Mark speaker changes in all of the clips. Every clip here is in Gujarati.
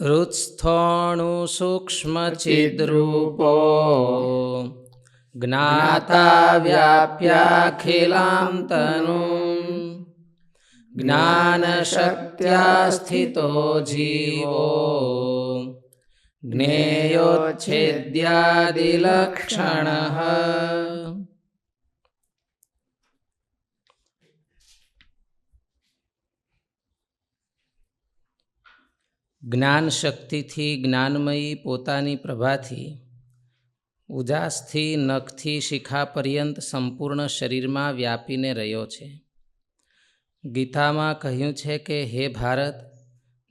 Speaker 1: હૃત્સ્થોણુ સૂક્ષ્મચિદ્રૂપો જ્ઞાતા વ્યાપ્યાખિલાંતનુ જ્ઞાનશક્ત્યા સ્થિતો જીવો જ્ઞેયોચ્છેદ્યાદિલક્ષણ જ્ઞાન શક્તિથી જ્ઞાનમયી પોતાની પ્રભાથી, ઉજાસથી નખથી શિખા પર્યંત સંપૂર્ણ શરીરમાં વ્યાપીને રહ્યો છે. ગીતામાં કહ્યું છે કે, હે ભારત,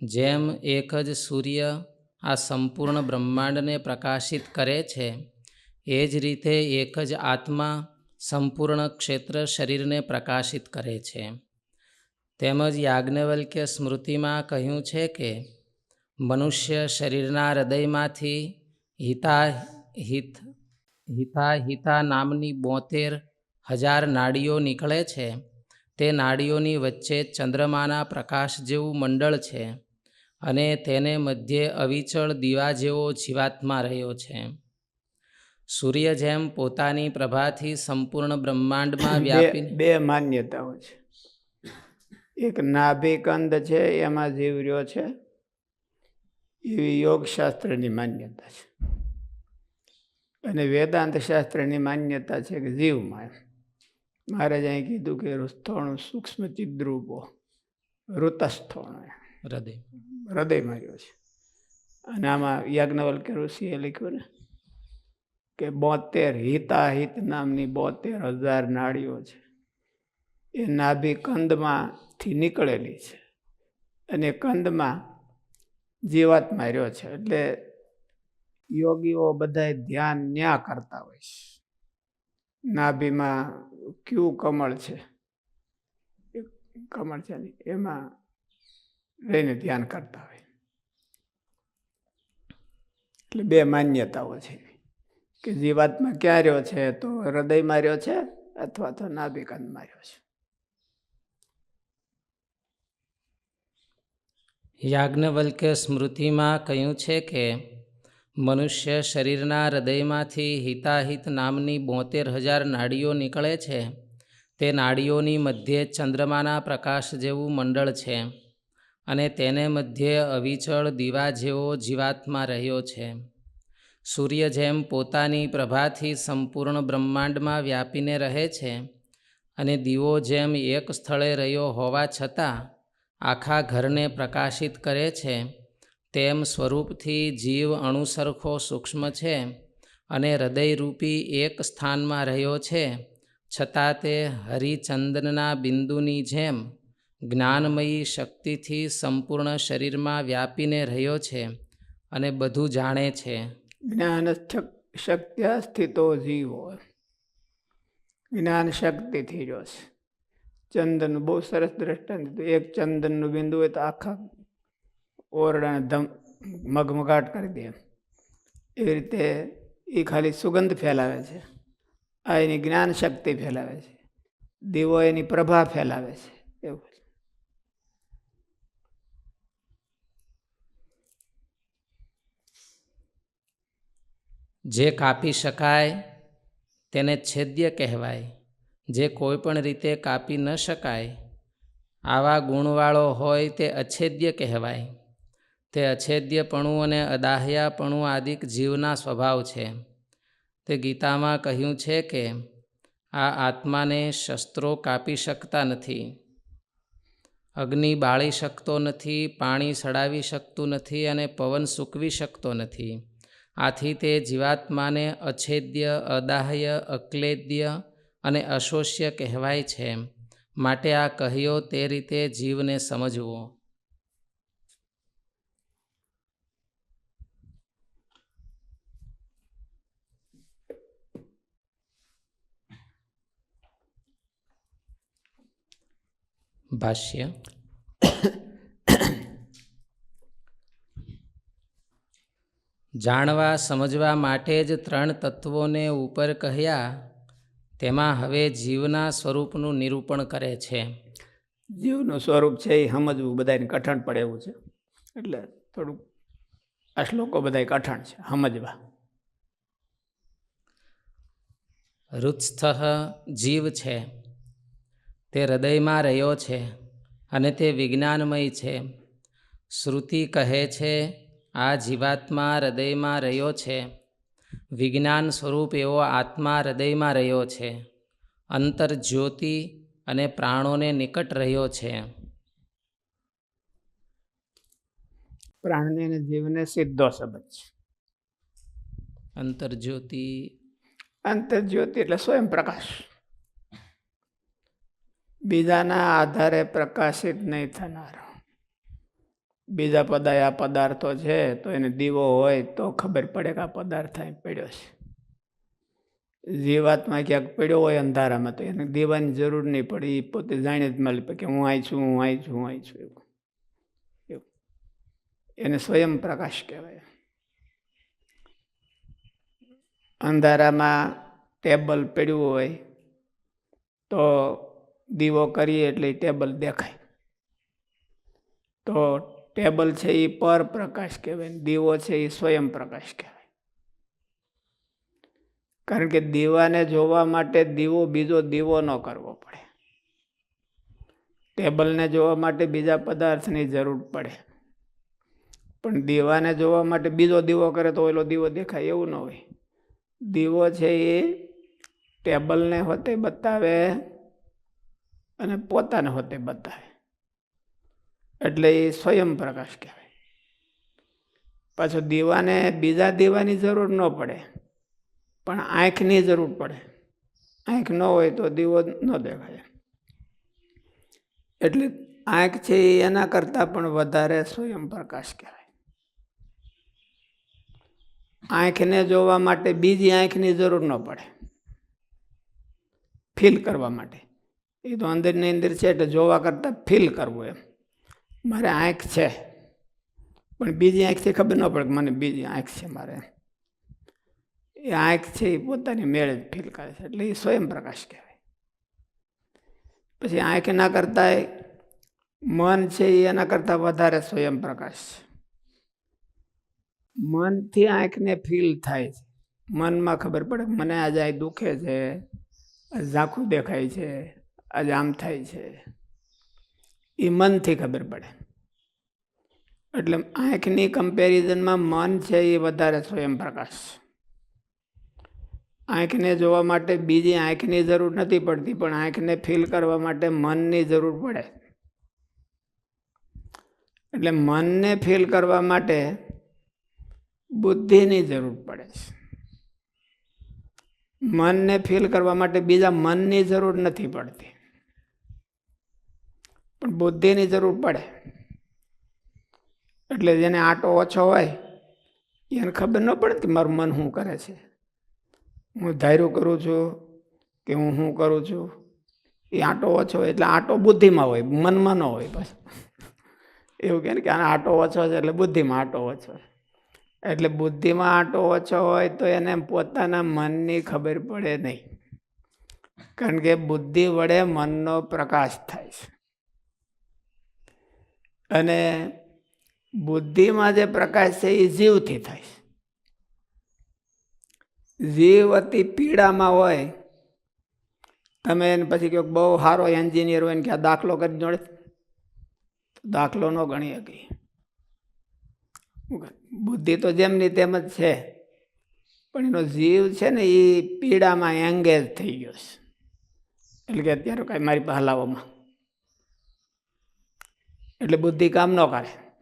Speaker 1: જેમ એક જ સૂર્ય આ સંપૂર્ણ બ્રહ્માંડને પ્રકાશિત કરે છે, એ જ રીતે એક જ આત્મા સંપૂર્ણ ક્ષેત્ર શરીરને પ્રકાશિત કરે છે. તેમજ યાજ્ઞવલ્ક્ય સ્મૃતિમાં કહ્યું છે કે મનુષ્ય શરીરના હૃદયમાંથી હિતા હિત હિતા હિતા નામની બોતેર હજાર નાડીઓ નીકળે છે. તે નાડીઓની વચ્ચે ચંદ્રમાના પ્રકાશ જેવું મંડળ છે અને તેને મધ્યે અવિચળ દીવા જેવો જીવાત્મા રહ્યો છે. સૂર્ય જેમ પોતાની પ્રભાથી સંપૂર્ણ બ્રહ્માંડમાં વ્યાપી
Speaker 2: બે માન્યતાઓ છે. એક નાભિકંદ છે એમાં જીવ રહ્યો છે. એવી યોગશાસ્ત્રની માન્યતા છે અને વેદાંત શાસ્ત્રની માન્યતા છે કે જીવમાં એમ મહારાજ અહીં કીધું કે રુસ્થોણું સૂક્ષ્મ ચિદ્રુપો ઋતસ્થોણ
Speaker 1: હૃદય
Speaker 2: હૃદયમાં રહ્યો છે અને આમાં યાજ્ઞવલ્કે ઋષિએ લખ્યું ને કે બોતેર હિતાહિત નામની બોતેર હજાર નાડીઓ છે એ નાભી કંદમાંથી નીકળેલી છે અને કંદમાં જીવાત્મા રહ્યો છે. એટલે યોગીઓ બધાય ધ્યાન ન્યા કરતા હોય છે. નાભીમાં ક્યુ કમળ છે? કમળ છે એમાં રહીને ધ્યાન કરતા હોય. એટલે બે માન્યતાઓ છે. કે જીવાત્મા ક્યાં રહ્યો છે? તો હૃદયમાં રહ્યો છે અથવા તો નાભિકંદમાં રહ્યો છે.
Speaker 1: યાજ્ઞવલ્ક્ય સ્મૃતિમાં કહ્યું છે કે, મનુષ્ય શરીરના હૃદયમાંથી હિતાહિત નામની બોતેર હજાર નાડીઓ નીકળે છે. તે નાડીઓની મધ્યે ચંદ્રમાના પ્રકાશ જેવું મંડળ છે અને તેને મધ્યે અવિચળ દીવા જેવો જીવાત્મા રહ્યો છે. સૂર્ય જેમ પોતાની પ્રભાથી સંપૂર્ણ બ્રહ્માંડમાં વ્યાપીને રહે છે અને દીવો જેમ એક સ્થળે રહ્યો હોવા છતાં આખા ઘરને પ્રકાશિત કરે છે. તેમ સ્વરૂપથી જીવ અણુસરખો સૂક્ષ્મ છે અને હૃદયરૂપી એક સ્થાનમાં રહ્યો છે. છતાં તે હરિચંદનના બિંદુની જેમ જ્ઞાનમયી શક્તિથી સંપૂર્ણ શરીરમાં વ્યાપીને રહ્યો છે અને બધું જાણે છે.
Speaker 2: જ્ઞાન શક્ત્યા સ્થિતો જીવો. જ્ઞાન શક્તિથી રહ્યો છે. ચંદન બહુ સરસ દ્રષ્ટાંત દીધું. એક ચંદનનું બિંદુ હોય તો આખા ઓરડાને ધમ મગમગાટ કરી દે. એવી રીતે એ ખાલી સુગંધ ફેલાવે છે. આ એની જ્ઞાન શક્તિ ફેલાવે છે. દીવો એની પ્રભા ફેલાવે છે. એવું
Speaker 1: જે કાપી શકાય તેને છેદ્ય કહેવાય. જે કોઈ પણ રીતે કાપી ન શકાય, આવા ગુણવાળો હોય તે અછેદ્ય કહેવાય. તે અછેદ્યપણું અને અદાહ્યાપણું આદિક જીવના સ્વભાવ છે. તે ગીતામાં કહ્યું છે કે, આ આત્માને શસ્ત્રો કાપી શકતા નથી. અગ્નિ બાળી શકતો નથી, પાણી સડાવી શકતું નથી અને પવન સૂકવી શકતો નથી. આથી તે જીવાત્માને અછેદ્ય, અદાહ્ય, અક્લેદ્ય અને અશોષ્ય કહેવાય છે. માટે આ કહ્યો તે રીતે જીવને સમજવો. ભાષ્ય. જાણવા સમજવા માટે જ ત્રણ તત્વોને ઉપર કહ્યા. તેમાં હવે જીવના સ્વરૂપનું નિરૂપણ કરે છે.
Speaker 2: જીવનું સ્વરૂપ છે એ સમજવું બધાને કઠણ પડે એવું છે. એટલે થોડુંક આ શ્લોકો બધા કઠણ છે સમજવા.
Speaker 1: હૃત્સ્થ જીવ છે. તે હૃદયમાં રહ્યો છે અને તે વિજ્ઞાનમય છે. શ્રુતિ કહે છે આ જીવાત્મા હૃદયમાં રહ્યો છે. વિજ્ઞાન સ્વરૂપ એવો આત્મા હૃદયમાં રહ્યો છે. અંતર જ્યોતિ અને પ્રાણોને નિકટ રહ્યો છે.
Speaker 2: પ્રાણને અને જીવને સીધો સંબંધ છે.
Speaker 1: અંતર જ્યોતિ.
Speaker 2: અંતર્જ્યોતિ એટલે સ્વયં પ્રકાશ. બીજાના આધારે પ્રકાશિત નહીં થનાર. બીજા પદાય આ પદાર્થો છે, તો એને દીવો હોય તો ખબર પડે કે આ પદાર્થ અહીં પડ્યો છે. જીવાતમાં ક્યાંક પડ્યો હોય અંધારામાં, તો એને દીવાની જરૂર નહીં પડે એ પોતે જાણે જ મળી કે હું અહીં છું, હું અહીં છું, હું અહીં છું, એવું. એવું. એને સ્વયં પ્રકાશ કહેવાય. અંધારામાં ટેબલ પડ્યું હોય, તો દીવો કરીએ એટલે ટેબલ દેખાય. તો ટેબલ છે એ પર પ્રકાશ કહેવાય દીવો છે એ સ્વયં પ્રકાશ કહેવાય. કારણ કે દીવાને જોવા માટે દીવો બીજો દીવો ન કરવો પડે. ટેબલને જોવા માટે બીજા પદાર્થની જરૂર પડે. પણ દીવાને જોવા માટે બીજો દીવો કરે તો ઓલો દીવો દેખાય એવું ન હોય. દીવો છે એ ટેબલને હોતે બતાવે અને પોતાને હોતે બતાવે. એટલે એ સ્વયં પ્રકાશ કહેવાય. પાછો દીવાને બીજા દીવાની જરૂર ન પડે, પણ આંખની જરૂર પડે. આંખ ન હોય તો દીવો ન દેખાય. એટલે આંખ છે એના કરતાં પણ વધારે સ્વયં પ્રકાશ કહેવાય. આંખને જોવા માટે બીજી આંખની જરૂર ન પડે. ફીલ કરવા માટે. એ તો અંદરની અંદર છે એટલે જોવા કરતાં ફીલ કરવું એમ. મારે આંખ છે. પણ બીજી આંખથી ખબર ન પડે કે મને બીજી આંખ છે મારે. એ આંખ છે એ પોતાની મેળે ફીલ કરે છે. એટલે એ સ્વયં પ્રકાશ કહેવાય. પછી આંખ એના કરતાં મન છે એ એના કરતાં વધારે સ્વયં પ્રકાશ છે. મનથી આંખને ફીલ થાય છે. મનમાં ખબર પડે મને આજે આ દુખે છે ઝાંખું દેખાય છે, આજે આમ થાય છે. એ મનથી ખબર પડે. એટલે આંખની કમ્પેરિઝનમાં મન છે એ વધારે સ્વયં પ્રકાશ. આંખને જોવા માટે બીજી આંખની જરૂર નથી પડતી, પણ આંખને ફીલ કરવા માટે મનની જરૂર પડે. એટલે મનને ફીલ કરવા માટે બુદ્ધિની જરૂર પડે છે. મનને ફીલ કરવા માટે બીજા મનની જરૂર નથી પડતી. પણ બુદ્ધિની જરૂર પડે. એટલે જેને આટો ઓછો હોય, એને ખબર ન પડે કે મારું મન શું કરે છે. હું ધાર્યું કરું છું કે હું શું કરું છું. એ આટો ઓછો હોય એટલે આટો બુદ્ધિમાં હોય, મનમાં ન હોય બસ. એવું કહે ને કે આને આટો ઓછો છે એટલે બુદ્ધિમાં આટો ઓછો છે. એટલે બુદ્ધિમાં આટો ઓછો હોય તો એને પોતાના મનની ખબર પડે નહીં. કારણ કે બુદ્ધિ વડે મનનો પ્રકાશ થાય છે. અને બુદ્ધિમાં જે પ્રકાશ છે એ જીવથી થાય જીવ અતિ પીડામાં હોય, તમે એને પછી કહો બહુ સારો એન્જિનિયર હોય ને કે આ દાખલો કરી જોડે દાખલો ન ગણી શકી બુદ્ધિ તો જેમની તેમ જ છે, પણ એનો જીવ છે ને એ પીડામાં એંગેજ થઈ ગયો છે. એટલે કે અત્યારે કાંઈ મારી પહેલાઓમાં એટલે બુદ્ધિ કામ ન કરે.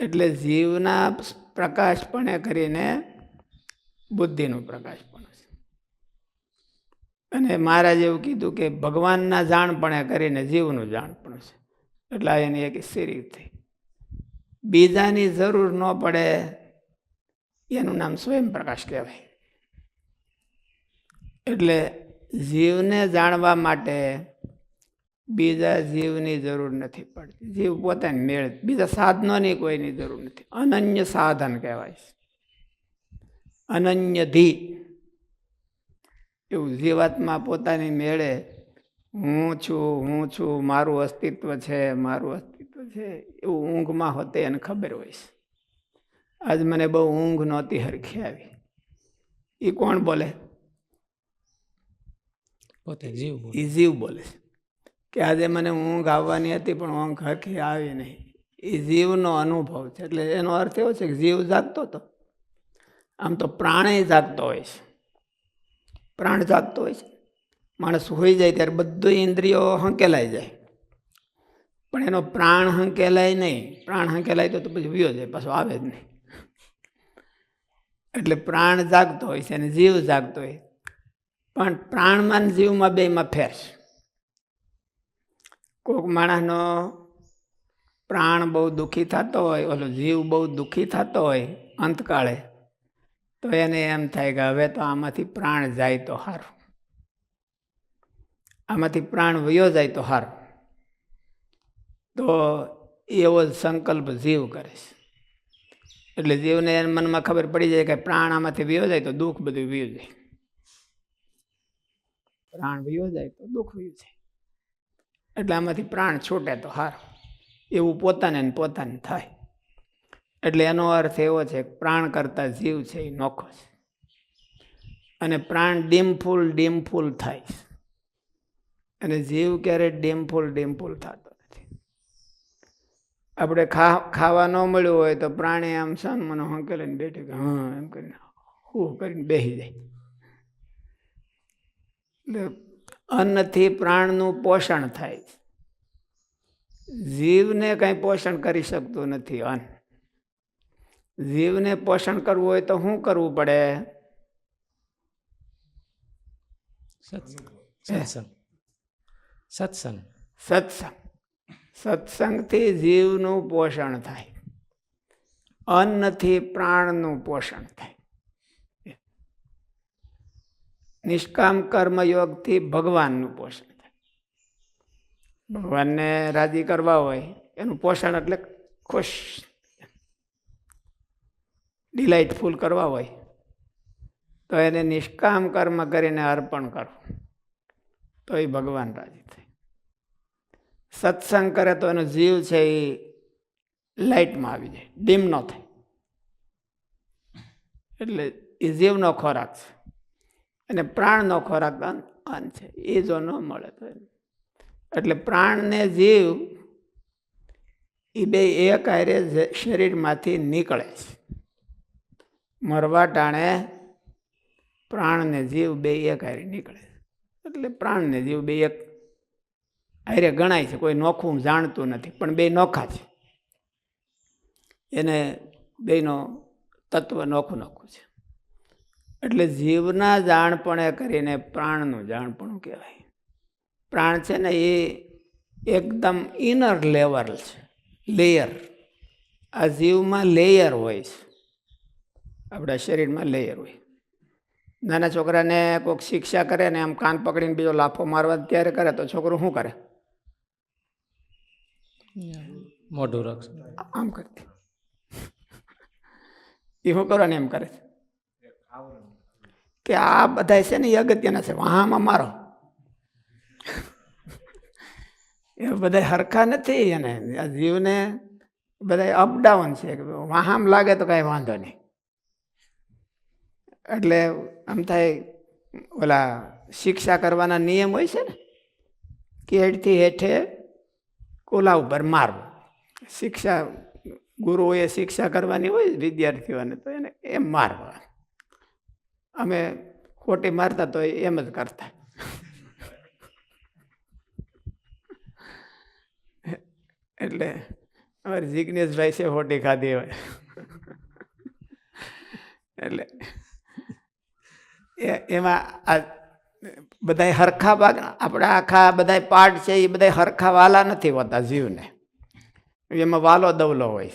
Speaker 2: એટલે જીવના પ્રકાશપણે કરીને બુદ્ધિનું પ્રકાશ પણ છે. અને મહારાજ એવું કીધું કે ભગવાનના જાણપણે કરીને જીવનું જાણપણ છે. એટલે એની એક સિરી થઈ. બીજાની જરૂર ન પડે એનું નામ સ્વયં પ્રકાશ કહેવાય. એટલે જીવને જાણવા માટે બીજા જીવની જરૂર નથી પડતી. જીવ પોતાની મેળ બીજા સાધનોની કોઈની જરૂર નથી. અનન્ય સાધન કહેવાય છે. અનન્ય ધી. એવું જીવાત્મા પોતાની મેળે હું છું હું છું મારું અસ્તિત્વ છે મારું અસ્તિત્વ છે એવું ઊંઘમાં હોતે એને ખબર હોય છે. આજ મને બહુ ઊંઘ નહોતી હરખી આવી. એ કોણ બોલે?
Speaker 1: પોતે જીવ
Speaker 2: એ જીવ બોલે છે. કે આજે મને ઊંઘ આવવાની હતી, પણ ઊંઘ હરખી આવી નહીં. એ જીવનો અનુભવ છે. એટલે એનો અર્થ એવો છે કે જીવ જાગતો હતો આમ તો પ્રાણે જાગતો હોય છે. પ્રાણ જાગતો હોય છે. માણસ હોઈ જાય ત્યારે બધું ઇન્દ્રિયો હંકેલાઈ જાય. પણ એનો પ્રાણ હંકેલાય નહીં. પ્રાણ હંકેલાય તો પછી વ્યો જાય, પાછો આવે જ નહીં. એટલે પ્રાણ જાગતો હોય છે અને જીવ જાગતો હોય. પણ પ્રાણમાં જીવમાં બેમાં ફેર છે. કોઈક માણસનો પ્રાણ બહુ દુઃખી થતો હોય, ઓલો જીવ બહુ દુઃખી થતો હોય અંતકાળે, તો એને એમ થાય કે હવે તો આમાંથી પ્રાણ જાય તો સારું. આમાંથી પ્રાણ વયો જાય તો સારું. તો એવો જ સંકલ્પ જીવ કરે છે. એટલે જીવને મનમાં ખબર પડી જાય કે પ્રાણ આમાંથી વયો જાય તો દુઃખ બધું વયું જાય. પ્રાણ વયો જાય તો દુઃખ વયું જાય. એટલે આમાંથી પ્રાણ છૂટે તો હાર. એવું પોતાને પોતાને થાય. એટલે એનો અર્થ એવો છે કે પ્રાણ કરતા જીવ છે એ નોખો છે. અને પ્રાણ ડીમફૂલ ડીમફૂલ થાય અને જીવ ક્યારે ડીમફૂલ ડીમફૂલ થતો નથી. આપણે ખા, ખાવા ન મળ્યું હોય તો પ્રાણી આમ સન મને હંકેલીને બેઠી કે હા, એમ કરીને, હું કરીને બેસી જાય. એટલે અન્નથી પ્રાણનું પોષણ થાય. જીવને કંઈ પોષણ કરી શકતું નથી અન્ન. જીવને પોષણ કરવું હોય તો શું કરવું પડે?
Speaker 1: સત્સંગ. સત્સંગ. સત્સંગ.
Speaker 2: સત્સંગ. સત્સંગથી જીવનું પોષણ થાય. અન્નથી પ્રાણનું પોષણ થાય. નિષ્કામ કર્મયોગથી ભગવાનનું પોષણ થાય. ભગવાનને રાજી કરવા હોય, એનું પોષણ એટલે ખુશ. ડિલાઇટફુલ કરવા હોય, તો એને નિષ્કામ કર્મ કરીને અર્પણ કરવું. તો એ ભગવાન રાજી થાય. સત્સંગ કરે તો એનો જીવ છે એ લાઇટમાં આવી જાય, ડીમ ન થાય. એટલે એ જીવનો ખોરાક છે. અને પ્રાણનો ખોરાક અન્ન છે, એ જો ન મળે તો એટલે પ્રાણને જીવ એ બે એક આરે શરીરમાંથી નીકળે છે. મરવા ટાણે પ્રાણને જીવ બે એક આરે નીકળે છે. એટલે પ્રાણને જીવ બે એક આરે ગણાય છે, કોઈ નોખું જાણતું નથી, પણ બે નોખા છે. એને બેનો તત્વ નોખું નોખું છે. એટલે જીવના જાણપણે કરીને પ્રાણનું જાણપણું કહેવાય. પ્રાણ છે ને એ એકદમ ઇનર લેવલ છે લેયર આ જીવમાં લેયર હોય છે. આપણા શરીરમાં લેયર હોય. નાના છોકરાને કોઈક શિક્ષા કરે ને આમ કાન પકડીને બીજો લાફો મારવા ત્યારે કરે તો છોકરું શું કરે?
Speaker 1: મોઢું રક્ષ
Speaker 2: આમ કરતી. એ શું કરવાનું એમ કરે છે? કે આ બધા છે ને એ અગત્યના છે. વાહમાં મારો. એ બધા હરખા નથી એને. આ જીવને બધા અપડાઉન છે. વાહામ લાગે તો કાંઈ વાંધો નહીં. એટલે આમ થાય ઓલા શિક્ષા કરવાના નિયમ હોય છે ને કેડથી હેઠે કોલા ઉપર મારવું. શિક્ષા ગુરુઓએ શિક્ષા કરવાની હોય વિદ્યાર્થીઓને તો એને એમ મારવા અમે ખોટી મારતા તો એમ જ કરતા. એટલે અમારે જિજ્ઞેશભાઈ છે, ખોટી ખાધી હોય. એટલે એમાં આ બધા હરખા ભાગ, આપણા આખા બધા પાર્ટ છે, એ બધા હરખા વાલા નથી હોતા જીવને. એમાં વાલો દવલો હોય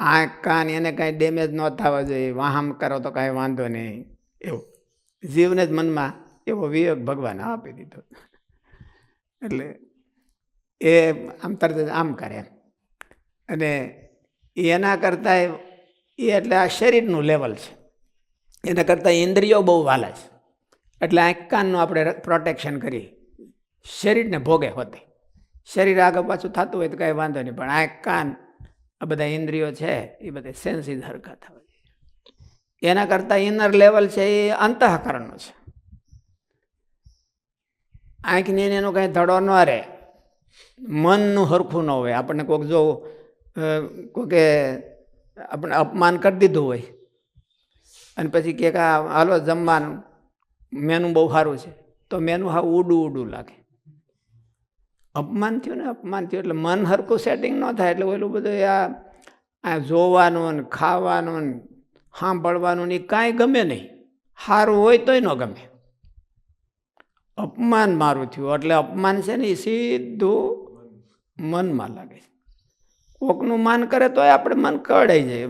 Speaker 2: આ કાન, એને કાંઈ ડેમેજ ન થવા જોઈએ. વાહમ કરો તો કાંઈ વાંધો નહીં. એવું. જીવને જ મનમાં એવો વિવેક ભગવાન આપી દીધો. એટલે એ આમ તરત જ આમ કરે. અને એના કરતાં એ એટલે આ શરીરનું લેવલ છે. એના કરતાં ઇન્દ્રિયો બહુ વાલા છે. એટલે આંખ કાનનું આપણે પ્રોટેક્શન કરી શરીરને ભોગે હોતે. શરીર આગળ પાછું થતું હોય તો કાંઈ વાંધો નહીં. પણ આંખ કાન આ બધા ઇન્દ્રિયો છે, એ બધા સેન્સીસ હરકત જોઈએ એના કરતાં ઇનર લેવલ છે એ અંતઃકરણનો છે. આંખની એનો કાંઈ ધડો ન રહે. મનનું હરખું ન હોય. આપણને કોઈક જો કોકે આપણે અપમાન કરી દીધું હોય અને પછી કે આ, હાલો જમવાનું, મેનું બહુ સારું છે. તો મેનું હા ઉડું ઉડું લાગે. અપમાન થયું ને અપમાન થયું એટલે મન હરખું સેટિંગ ન થાય એટલે ઓલું બધું આ જોવાનું ને ખાવાનું ને સાંભળવાનું ને કાંઈ ગમે નહીં. સારું હોય તોય ન ગમે. અપમાન મારું થયું. એટલે અપમાન છે ને એ સીધું મનમાં લાગે છે. કોકનું માન કરે તોય આપણે મન કળાઈ જાય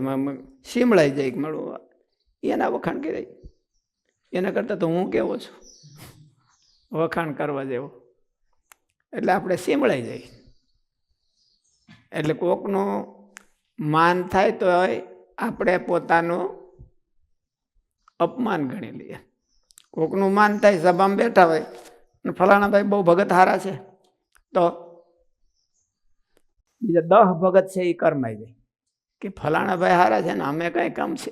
Speaker 2: સીમળાઈ જાય મળવું એના વખાણ કરી. એના કરતાં તો હું કેવો છું? વખાણ કરવા જેવો. એટલે આપણે સીમળાઈ જાય. એટલે કોકનું માન થાય તો આપણે પોતાનું અપમાન ગણી લઈએ. કોકનું માન થાય, સભામાં બેઠા હોય, અને ફલાણા ભાઈ બહુ ભગત હારા છે, તો બીજા દહ ભગત છે એ કરમાઈ જાય કે ફલાણા ભાઈ હારા છે ને અમે કાંઈ કામ છે.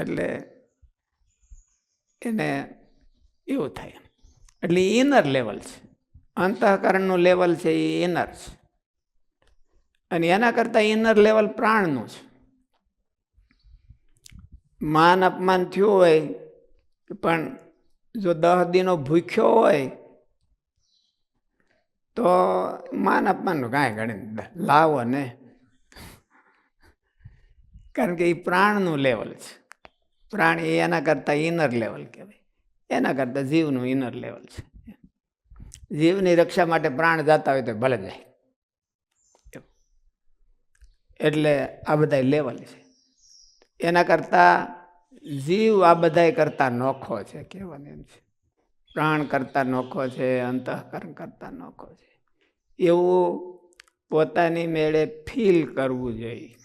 Speaker 2: એટલે એને એવું થાય. એટલે ઇનર લેવલ છે. અંતઃકરણનું લેવલ છે એ ઇનર છે. અને એના કરતાં ઇનર લેવલ પ્રાણનું છે. માન અપમાન થયું હોય, પણ જો દહ દિનો ભૂખ્યો હોય, તો માન અપમાનનું કાંઈ ગણે લાવો ને. કારણ કે એ પ્રાણનું લેવલ છે. પ્રાણ એ એના કરતાં ઇનર લેવલ કહેવાય. એના કરતાં જીવનું ઇનર લેવલ છે. જીવની રક્ષા માટે પ્રાણ જાતા હોય તો ભલે જાય. એટલે આ બધા લેવલ છે. એના કરતાં જીવ આ બધાય કરતાં નોખો છે કહેવાનું એમ છે. પ્રાણ કરતાં નોખો છે, અંતઃકરણ કરતાં નોખો છે. એવું પોતાની મેળે ફીલ કરવું જોઈએ.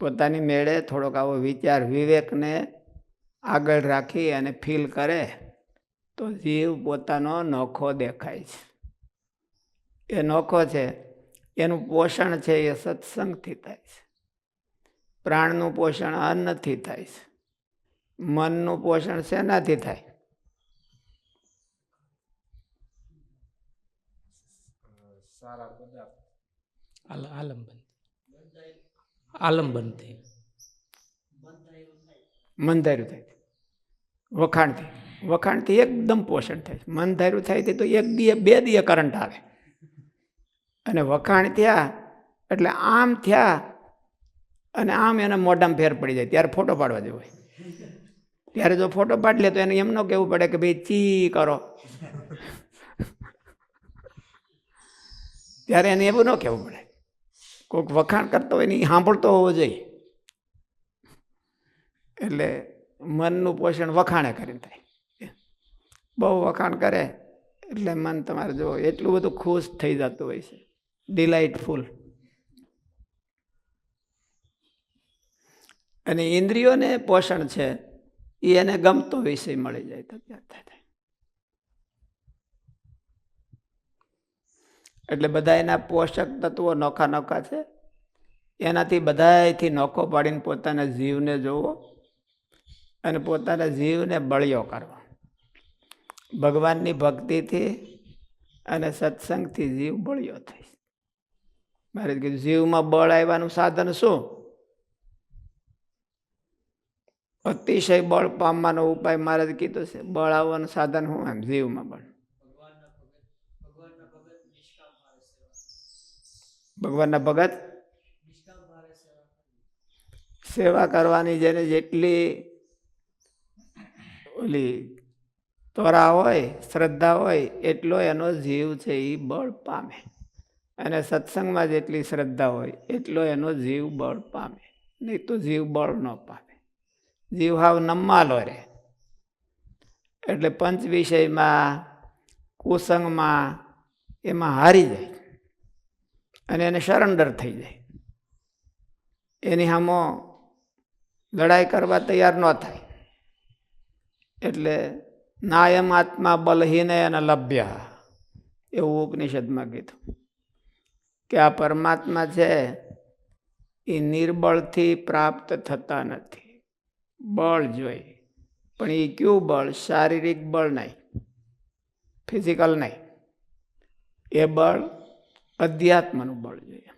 Speaker 2: પોતાની મેળે થોડોક આવો વિચાર, વિવેકને આગળ રાખી અને ફીલ કરે તો જીવ પોતાનો નોખો દેખાય છે. એ નોખો છે એનું પોષણ છે એ સત્સંગથી થાય છે. પ્રાણનું પોષણ અન્નથી થાય છે. મનનું પોષણ શેનાથી થાય?
Speaker 1: આલ- આલંબન આલંબનથી
Speaker 2: મનધાર્યું થાય. વખાણથી. વખાણથી એકદમ પોષણ થાય છે. મનધાર્યું થાય તે તો એક દીએ બે દીએ કરંટ આવે. અને વખાણ થયા, એટલે આમ થયા, અને આમ એના મોઢામાં ફેર પડી જાય. ત્યારે ફોટો પાડવા જેવો હોય. ત્યારે જો ફોટો પાડી લે તો એને એમ ન કહેવું પડે કે ભાઈ ચી કરો. ત્યારે એને એવું ન કહેવું પડે. કોઈક વખાણ કરતો હોય ને એ સાંભળતો હોવો જોઈએ. એટલે મનનું પોષણ વખાણે કરીને થાય. બહુ વખાણ કરે એટલે મન તમારે જો એટલું બધું ખુશ થઈ જતું હોય છે. ડિલાઇટફુલ અને ઇન્દ્રિયોને પોષણ છે એ એને ગમતો વિષય મળી જાય તો થાય એટલે બધા એના પોષક તત્વો નોખા નોખા છે. એનાથી બધાથી નોખો પાડીને પોતાના જીવને જોવો અને પોતાના જીવને બળિયો કરવો. ભગવાનની ભક્તિથી અને સત્સંગથી જીવ બળિયો થાય. મારે કીધું, જીવમાં બળ આવવાનું સાધન શું? અતિશય બળ પામવાનો ઉપાય મારે કીધું છે, બળ આવવાનું સાધન શું એમ, જીવમાં બળ. ભગવાનના ભગત? સેવા કરવાની જેને જેટલી ઓલી તોરા હોય, શ્રદ્ધા હોય, એટલો એનો જીવ છે એ બળ પામે. અને સત્સંગમાં જેટલી શ્રદ્ધા હોય, એટલો એનો જીવ બળ પામે. નહીં તો જીવ બળ ન પામે. જીવ હાવ નમ્માલો રહે. એટલે પંચ વિષયમાં, કુસંગમાં એમાં હારી જાય. અને એને સરેન્ડર થઈ જાય. એની સામો લડાઈ કરવા તૈયાર ન થાય. એટલે નાયમ આત્મા બલહીને અને લભ્ય. એવું ઉપનિષદમાં કીધું. કે આ પરમાત્મા છે, એ નિર્બળથી પ્રાપ્ત થતા નથી. બળ જોઈએ પણ એ કયું બળ? શારીરિક બળ નહીં. ફિઝિકલ નહીં. એ બળ અધ્યાત્મનું બળ જોઈએ.